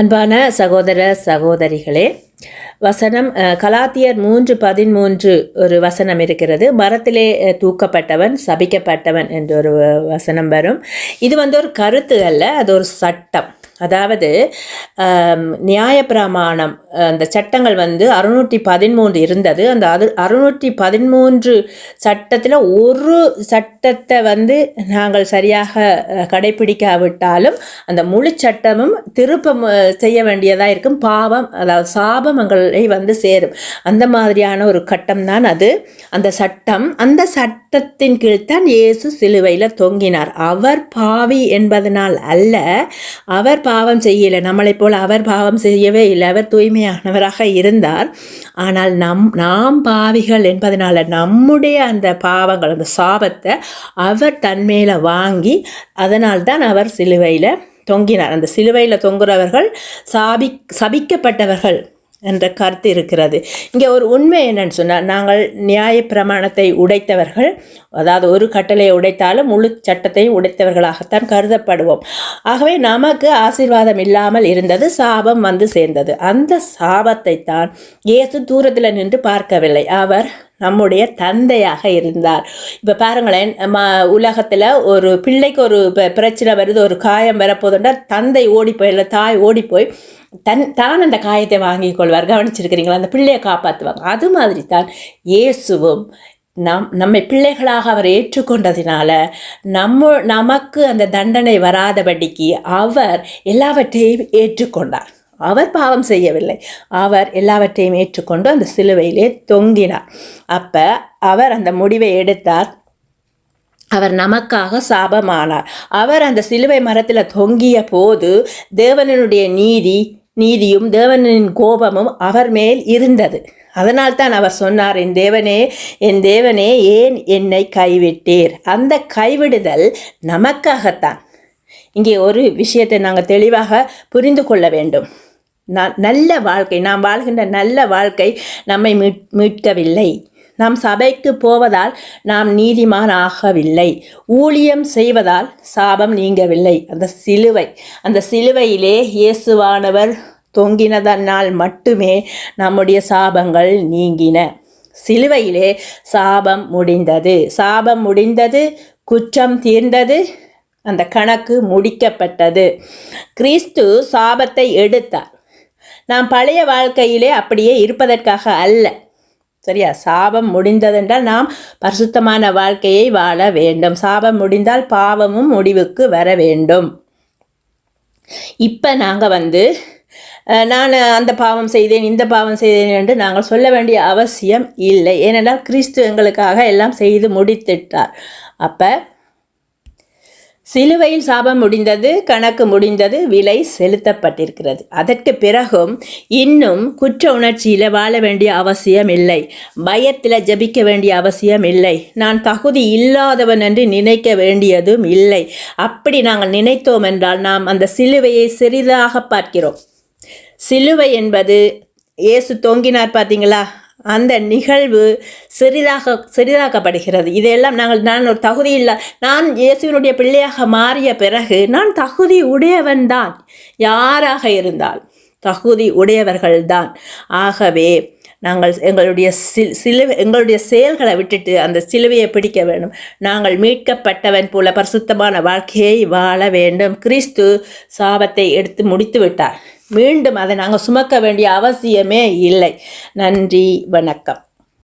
அன்பான சகோதர சகோதரிகளே வசனம் கலாத்தியர் மூன்று பதிமூன்று ஒரு வசனம் இருக்கிறது. மரத்திலே தூக்கப்பட்டவன் சபிக்கப்பட்டவன் என்ற ஒரு வசனம் வரும். இது வந்து ஒரு கருத்து அல்ல அது ஒரு சட்டம். அதாவது நியாயப்பிரமாணம் அந்த சட்டங்கள் வந்து அறுநூற்றி பதிமூன்று இருந்தது. அந்த அது அறுநூற்றி பதிமூன்று சட்டத்தில் ஒரு சட்டத்தை வந்து நாங்கள் சரியாக கடைபிடிக்காவிட்டாலும் அந்த முழு சட்டமும் திருப்பம் செய்ய வேண்டியதாக இருக்கும். பாவம் அதாவது சாபம் எங்களை வந்து சேரும். அந்த மாதிரியான ஒரு கட்டம் தான் அது. அந்த சட்டம் அந்த சட்டத்தின் கீழ் தான் இயேசு சிலுவையில் தொங்கினார். அவர் பாவி என்பதனால் அல்ல அவர் பாவம் செய்யலை. நம்மளைப் போல் அவர் பாவம் செய்யவே இல்லை. அவர் தூய்மையானவராக இருந்தார். ஆனால் நம் நாம் பாவிகள் என்பதனால் நம்முடைய அந்த பாவங்கள் அந்த சாபத்தை அவர் தன்மேல வாங்கி அதனால்தான் அவர் சிலுவையில் தொங்கினார். அந்த சிலுவையில் தொங்குறவர்கள் சாபி சபிக்கப்பட்டவர்கள் என்ற கருத்து இருக்கிறது. இங்கே ஒரு உண்மை என்னன்னு சொன்னால் நாங்கள் நியாய பிரமாணத்தை உடைத்தவர்கள் அதாவது ஒரு கட்டளையை உடைத்தாலும் முழு சட்டத்தையும் உடைத்தவர்களாகத்தான் கருதப்படுவோம். ஆகவே நமக்கு ஆசீர்வாதம் இல்லாமல் இருந்தது சாபம் வந்து சேர்ந்தது. அந்த சாபத்தை தான் இயேசு தூரத்தில் நின்று பார்க்கவில்லை. அவர் நம்முடைய தந்தையாக இருந்தார். இப்போ பாருங்களேன் ம உலகத்தில் ஒரு பிள்ளைக்கு ஒரு ப- பிரச்சனை வருது ஒரு காயம் வரப்போதுண்டா தந்தை ஓடி போய் இல்லை தாய் ஓடி போய் தன் தான் அந்த காயத்தை வாங்கிக் கொள்வார். கவனிச்சிருக்கிறீங்களா? அந்த பிள்ளையை காப்பாற்றுவாங்க அது மாதிரி தான் இயேசுவும் நம் நம்மை பிள்ளைகளாக அவர் ஏற்றுக்கொண்டதினால நம்ம நமக்கு அந்த தண்டனை வராதபடிக்கு அவர் எல்லாவற்றையும் ஏற்றுக்கொண்டார். அவர் பாவம் செய்யவில்லை. அவர் எல்லாவற்றையும் ஏற்றுக்கொண்டு அந்த சிலுவையிலே தொங்கினார். அப்போ அவர் அந்த முடிவை எடுத்தார். அவர் நமக்காக சாபமானார். அவர் அந்த சிலுவை மரத்தில் தொங்கிய போது தேவனனுடைய நீதி நீதியும் தேவனின் கோபமும் அவர் மேல் இருந்தது. அதனால்தான் அவர் சொன்னார் என் தேவனே என் தேவனே ஏன் என்னை கைவிட்டீர்? அந்த கைவிடுதல் நமக்காகத்தான். இங்கே ஒரு விஷயத்தை நாங்கள் தெளிவாக புரிந்து கொள்ள வேண்டும். நல்ல வாழ்க்கை நாம் வாழ்கின்ற நல்ல வாழ்க்கை நம்மை மீட் மீட்கவில்லை. நாம் சபைக்கு போவதால் நாம் நீதிமான் ஆகவில்லை ஊழியம் செய்வதால் சாபம் நீங்கவில்லை. அந்த சிலுவை அந்த சிலுவையிலே இயேசுவானவர் தொங்கினதனால் மட்டுமே நம்முடைய சாபங்கள் நீங்கின. சிலுவையிலே சாபம் முடிந்தது. சாபம் முடிந்தது குற்றம் தீர்ந்தது அந்த கணக்கு முடிக்கப்பட்டது. கிறிஸ்து சாபத்தை எடுத்தார். நாம் பழைய வாழ்க்கையிலே அப்படியே இருப்பதற்காக அல்ல. சரியா? சாபம் முடிந்ததென்றால் நாம் பரிசுத்தமான வாழ்க்கையை வாழ வேண்டும். சாபம் முடிந்தால் பாவமும் முடிவுக்கு வர வேண்டும். இப்போ நாங்கள் வந்து நான் அந்த பாவம் செய்தேன் இந்த பாவம் செய்தேன் என்று நாங்கள் சொல்ல வேண்டிய அவசியம் இல்லை. ஏனென்றால் கிறிஸ்து எங்களுக்காக எல்லாம் செய்து முடித்திட்டார். அப்போ சிலுவையில் சாபம் முடிந்தது கணக்கு முடிந்தது விலை செலுத்தப்பட்டிருக்கிறது. அதற்கு பிறகும் இன்னும் குற்ற உணர்ச்சியில் வாழ வேண்டிய அவசியம் இல்லை. பயத்தில் ஜபிக்க வேண்டிய அவசியம் இல்லை. நான் தகுதி இல்லாதவன் என்று நினைக்க வேண்டியதும் இல்லை. அப்படி நாங்கள் நினைத்தோம் என்றால் நாம் அந்த சிலுவையை சிறிதாக பார்க்கிறோம். சிலுவை என்பது இயேசு தொங்கினார் பார்த்தீங்களா? அந்த நிகழ்வு சிறிதாக சிறிதாக்கப்படுகிறது. இதையெல்லாம் நாங்கள் நான் ஒரு தகுதி இல்லை. நான் இயேசுவினுடைய பிள்ளையாக மாறிய பிறகு நான் தகுதி உடையவன்தான் யாராக இருந்தால் தகுதி உடையவர்கள்தான் ஆகவே நாங்கள் எங்களுடைய சில் சிலுவை எங்களுடைய செயல்களை விட்டுட்டு அந்த சிலுவையை பிடிக்க வேண்டும். நாங்கள் மீட்கப்பட்டவன் போல பரிசுத்தமான வாழ்க்கையை வாழ வேண்டும். கிறிஸ்து சாபத்தை எடுத்து முடித்து விட்டார். மீண்டும் அதை நாங்கள் சுமக்க வேண்டிய அவசியமே இல்லை. நன்றி வணக்கம்.